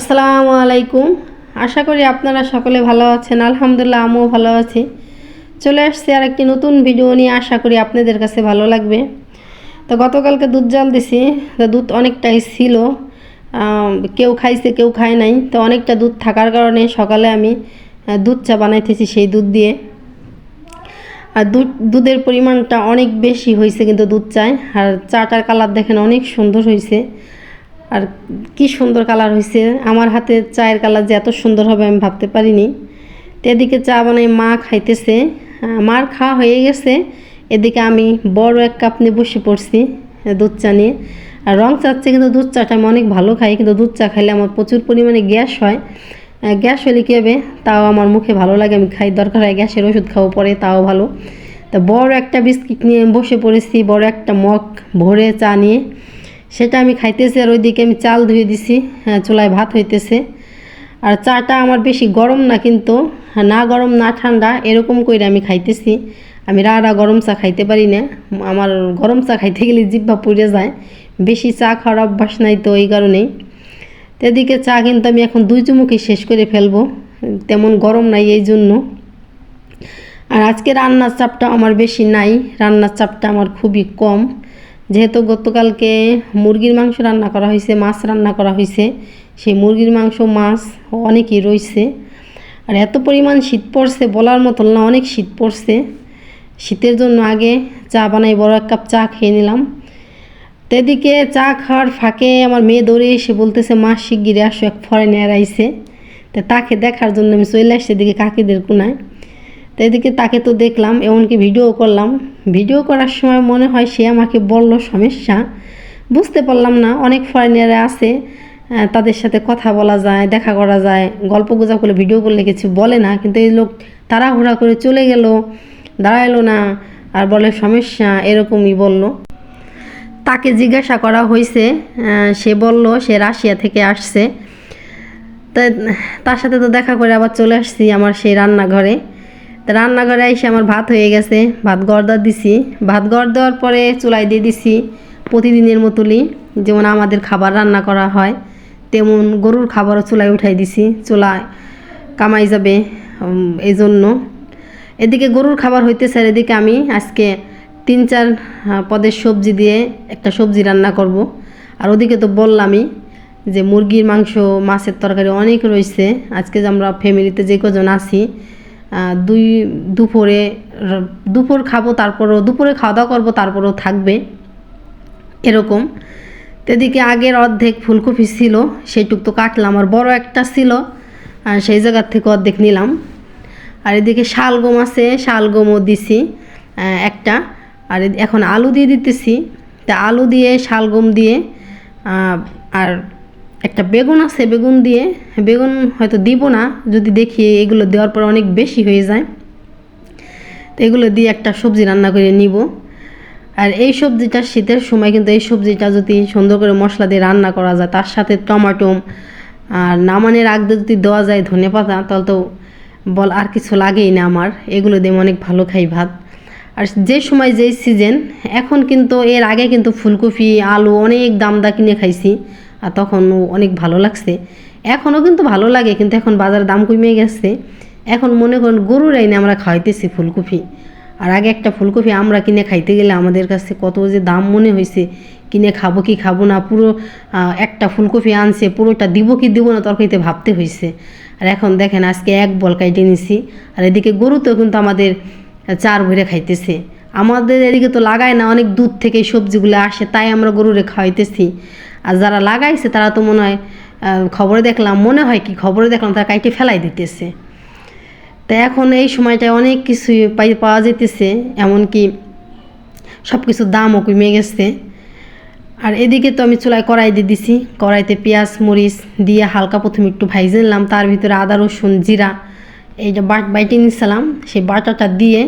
আসসালামু আলাইকুম। আশা করি আপনারা সকলে ভালো আছেন। আলহামদুলিল্লাহ, আমিও ভালো আছি। চলে আসছি আর একটি নতুন ভিডিও নিয়ে। আশা করি আপনাদের কাছে ভালো লাগবে। তো গতকালকে দুধ জাল দিছি। তো দুধ অনেকটাই ছিল। কেউ খাইছে, কেউ খায় নাই। তো অনেকটা দুধ থাকার কারণে সকালে আমি দুধ চা বানাইতেছি সেই দুধ দিয়ে। আর দুধ, দুধের পরিমাণটা অনেক বেশি হয়েছে কিন্তু দুধ চায়। আর চাটার কালার দেখেন অনেক সুন্দর হয়েছে। আর কি সুন্দর কালার হয়েছে আমার হাতে চায়ের কালার যে এত সুন্দর হবে আমি ভাবতে পারিনি। তো এদিকে চা বানাই মা খাইতেছে। মার খাওয়া হয়ে গেছে। এদিকে আমি বড় এক কাপ নিয়ে বসে পড়ছি দুধ চা নিয়ে। আর রং চাচ্ছে কিন্তু দুধ চাটা আমি অনেক ভালো খাই, কিন্তু দুধ চা খাইলে আমার প্রচুর পরিমাণে গ্যাস হয়। গ্যাস হলে কী হবে? তাও আমার মুখে ভালো লাগে, আমি খাই। দরকার হয় গ্যাসের ওষুধ খাওয়া পরে, তাও ভালো। তা বড় একটা বিস্কিট নিয়ে বসে পড়েছি, বড় একটা মগ ভরে চা নিয়ে। সেটা আমি খাইতেছি আর ওইদিকে আমি চাল ধুয়ে দিছি হ্যাঁ, চুলায় ভাত হইতেছে। আর চাটা আমার বেশি গরম না কিন্তু হ্যাঁ, না গরম না ঠান্ডা এরকম করে আমি খাইতেছি। আমি রাড়া গরম চা খাইতে পারি না। আমার গরম চা খাইতে গেলে জিব্বা পুড়ে যায়। বেশি চা খাওয়ার অভ্যাস নাই তো এই কারণেই। এদিকে চা কিন্তু আমি এখন দুই চুমুকি শেষ করে ফেলব। তেমন গরম নাই এই জন্য। আর আজকে রান্নার চাপটা আমার বেশি নাই। রান্নার চাপটা আমার খুবই কম। যেহেতু গতকালকে মুরগির মাংস রান্না করা হয়েছে, মাছ রান্না করা হয়েছে, সেই মুরগির মাংস, মাছ অনেকই রয়েছে। আর এত পরিমাণ শীত পড়ছে বলার মতন না, অনেক শীত পড়ছে। শীতের জন্য আগে চা বানাই, বড় এক কাপ চা খেয়ে নিলাম। তেদিকে চা খাওয়ার ফাঁকে আমার মেয়ে দৌড়ে এসে বলতেছে, মা শিগগিরে আসো, এক ফরেনার আইসে তো তাকে দেখার জন্য আমি চলে আসছি এদিকে কাকিদের কোনায়। তো এদিকে তাকে তো দেখলাম, এমনকি ভিডিও করলাম। ভিডিও করার সময় মনে হয় সে আমাকে বলল, সমস্যা? বুঝতে পারলাম না, অনেক ফরেনাররা আছে তাদের সাথে কথা বলা যায়, দেখা করা যায়, গল্প গুজব করলে ভিডিও করলে কিছু বলে না। কিন্তু এই লোক তাড়াহুড়া করে চলে গেল, দাঁড়াইলো না, আর বলে, সমস্যা? এরকমই বলল। তাকে জিজ্ঞাসা করা হয়েছে সে বলল, সে রাশিয়া থেকে আসছে। তার সাথে তো দেখা করে আবার চলে আসছি, আমার সেই রান্নাঘরে। রান্নাঘরে এসে আমার ভাত হয়ে গেছে, ভাত গড়দার দিছি। ভাত গড় দেওয়ার পরে চুলায় দিয়ে দিছি প্রতিদিনের মতোই, যেমন আমাদের খাবার রান্না করা হয়, তেমন গরুর খাবারও চুলায় উঠাই দিছি চুলায় কামাই যাবে এই জন্য এদিকে গরুর খাবার হইতেছে আর এদিকে আমি আজকে তিন চার পদের সবজি দিয়ে একটা সবজি রান্না করব। আর ওদিকে তো বললামই যে মুরগির মাংস, মাছের তরকারি অনেক রয়েছে। আজকে আমরা ফ্যামিলিতে যে কজন আছি দুই দুপুরে, দুপুর খাব, তারপরও দুপুরে খাওয়া দাওয়া করব, তারপরও থাকবে। এরকম। এদিকে আগের অর্ধেক ফুলকপি ছিল, সেইটুক তো কাটলাম। আর বড় একটা ছিল, আর সেই জায়গার থেকে অর্ধেক নিলাম। আর এদিকে শালগম আছে, শালগমও দিছি একটা। আর এখন আলু দিয়ে দিতেছি। তা আলু দিয়ে, শালগম দিয়ে আর একটা বেগুন আছে, বেগুন দিয়ে, বেগুন হয়তো দিব না, যদি দেখি এগুলো দেওয়ার পর অনেক বেশি হয়ে যায়। তো এগুলো দিয়ে একটা সবজি রান্না করে নিব। আর এই সবজিটা শীতের সময় কিন্তু এই সবজিটা যদি সুন্দর করে মশলা দিয়ে রান্না করা যায়, তার সাথে টমাটো আর নামানের আগ যদি দেওয়া যায় ধনে পাতা, তাহলে তো বল আর কিছু লাগেই না আমার। এগুলো দিয়ে অনেক ভালো খাই ভাত। আর যে সময় যেই সিজন এখন কিন্তু এর আগে কিন্তু ফুলকপি, আলু অনেক দাম দা কিনে খাইছি। আর তখন অনেক ভালো লাগছে। এখনও কিন্তু ভালো লাগে, কিন্তু এখন বাজারে দাম কমে গেছে। এখন মনে করেন গরুর আইনে আমরা খাইতেছি ফুলকপি। আর আগে একটা ফুলকপি আমরা কিনে খাইতে গেলে আমাদের কাছে কত যে দাম মনে হয়েছে কিনে খাব কি খাব না, পুরো একটা ফুলকপি আনছে, পুরোটা দিব কি দিব না তরকারিতে ভাবতে হয়েছে আর এখন দেখেন আজকে এক বল কাইটে নিছি, আর এদিকে গরুতেও কিন্তু আমাদের চার ভরে খাইতেছে। আমাদের এদিকে তো লাগায় না, অনেক দূর থেকে সবজিগুলো আসে, তাই আমরা গরুরে খাওয়াইতেছি। আর যারা লাগাইছে তারা তো মনে হয় খবরে দেখলাম, মনে হয় কি খবরে দেখলাম তারা কাইটে ফেলাই দিতেছে। তা এখন এই সময়টায় অনেক কিছু পাই, পাওয়া যেতেছে, এমনকি সব কিছুর দামও কমে গেছে। আর এদিকে তো আমি চুলায় কড়াই দিয়ে দিছি, কড়াইতে পেঁয়াজ, মরিচ দিয়ে হালকা প্রথমে একটু ভাইজে নিলাম, তার ভিতরে আদা, রসুন, জিরা এইটা বাট, বাইটে নিছিলাম, সেই বাটাটা দিয়ে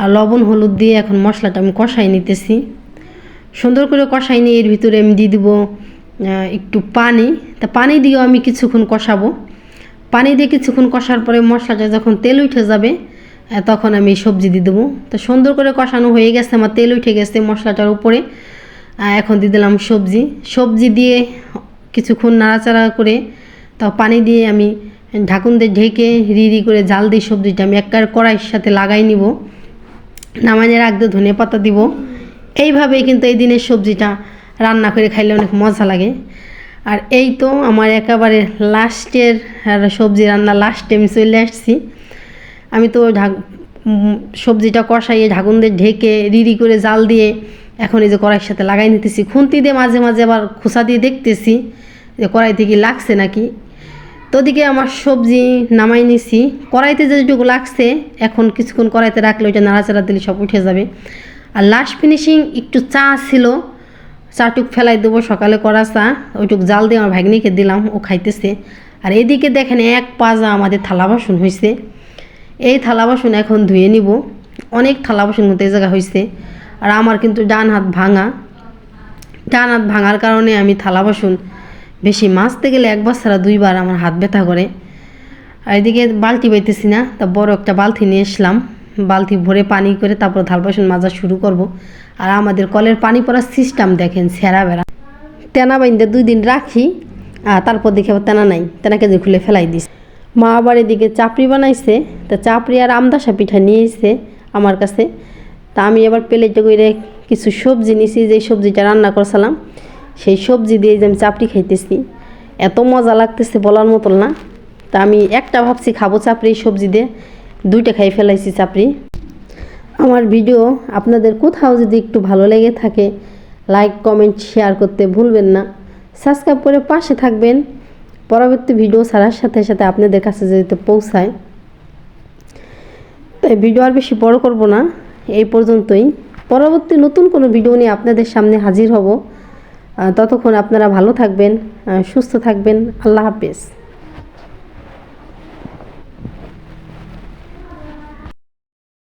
আর লবণ, হলুদ দিয়ে এখন মশলাটা আমি কষাই নিতেছি। সুন্দর করে কষাই নিয়ে এর ভিতরে আমি দিয়ে দিব একটু পানি। তা পানি দিয়েও আমি কিছুক্ষণ কষাবো। পানি দিয়ে কিছুক্ষণ কষার পরে মশলাটা যখন তেল উঠে যাবে তখন আমি সবজি দিয়ে দেবো। তো সুন্দর করে কষানো হয়ে গেছে, আমার তেল উঠে গেছে মশলাটার উপরে। এখন দিয়ে দিলাম সবজি। সবজি দিয়ে কিছুক্ষণ নাড়াচাড়া করে তা পানি দিয়ে আমি ঢাকুন দিয়ে ঢেকে রিরি করে জাল দিয়ে সবজিটা আমি একবার কড়াইয়ের সাথে লাগাই নিব। নামানোর আগে ধনে পাতা দিব। এইভাবেই কিন্তু এই দিনের সবজিটা রান্না করে খাইলে অনেক মজা লাগে। আর এই তো আমার একেবারে লাস্টের সবজি রান্না লাস্টে আমি চলে আসছি। আমি তো ঢাক সবজিটা কষাইয়ে ঢাকুন দিয়ে ঢেকে রিরি করে জাল দিয়ে এখন এই যে কড়াইয়ের সাথে লাগাই নিতেছি। খুন্তি দিয়ে মাঝে মাঝে আবার খোসা দিয়ে দেখতেছি যে কড়াইতে কি লাগছে নাকি। তো ওদিকে আমার সবজি নামাই নিছি। কড়াইতে যেটুকু লাগছে, এখন কিছুক্ষণ কড়াইতে রাখলে ওইটা নাড়াচাড়া দিলে সব উঠে যাবে। আর লাস্ট ফিনিশিং একটু চা ছিল, চাটুক ফেলাই দেবো, সকালে করা চা, ওইটুক জাল দিয়ে আমার ভাগ্নিকে দিলাম, ও খাইতেছে। আর এদিকে দেখেন এক পাজা আমাদের থালা বাসন হয়েছে এই থালা বাসন এখন ধুয়ে নিব। অনেক থালা বাসন এই জায়গা হয়েছে আর আমার কিন্তু ডান হাত ভাঙা। ডান হাত ভাঙার কারণে আমি থালা বাসন বেশি মাছতে গেলে একবার ছাড়া দুইবার আমার হাত ব্যথা করে। আর এদিকে বালতি পাইতেছি না, তা বড় একটা বালতি নিয়ে এসলাম বালতি ভরে পানি করে তারপর থাল বাসন মাজা শুরু করব। আর আমাদের কলের পানি পড়ার সিস্টেম দেখেন, সেরা বেড়া। তেনা বাইন্দে দুই দিন রাখি আর তারপর দেখে তেনা নাই। তেনাকে যে খুলে ফেলাই দিস মা আবার এদিকে চাপড়ি বানাইছে, তা চাপড়ি আর আমদাসা পিঠা নিয়ে এসে আমার কাছে। তা আমি এবার প্লেটে করে কিছু সবজি নিছি যে সবজিটা রান্না করছিলাম, সেই সবজি দিয়ে যে আমি চাপড়ি খাইতেছি। এত মজা লাগতেছে বলার মতন না। তা আমি একটা ভাবছি খাব চাপড়ি, সবজি দিয়ে। দুইটা খাই ফেলাইছি চাপড়ি। আমার ভিডিও আপনাদের কোথাও যদি একটু ভালো লেগে থাকে লাইক কমেন্ট শেয়ার করতে ভুলবেন না। সাবস্ক্রাইব করে পাশে থাকবেন। পরবর্তী ভিডিও ছাড়ার সাথে সাথে আপনাদের কাছে যেতে পৌঁছায়। তাই ভিডিও আর বেশি বড় করব না। এই পর্যন্তই। পরবর্তী নতুন কোনো ভিডিও নিয়ে আপনাদের সামনে হাজির হব। ততক্ষণ আপনারা ভালো থাকবেন সুস্থ থাকবেন। আল্লাহ হাফেজ।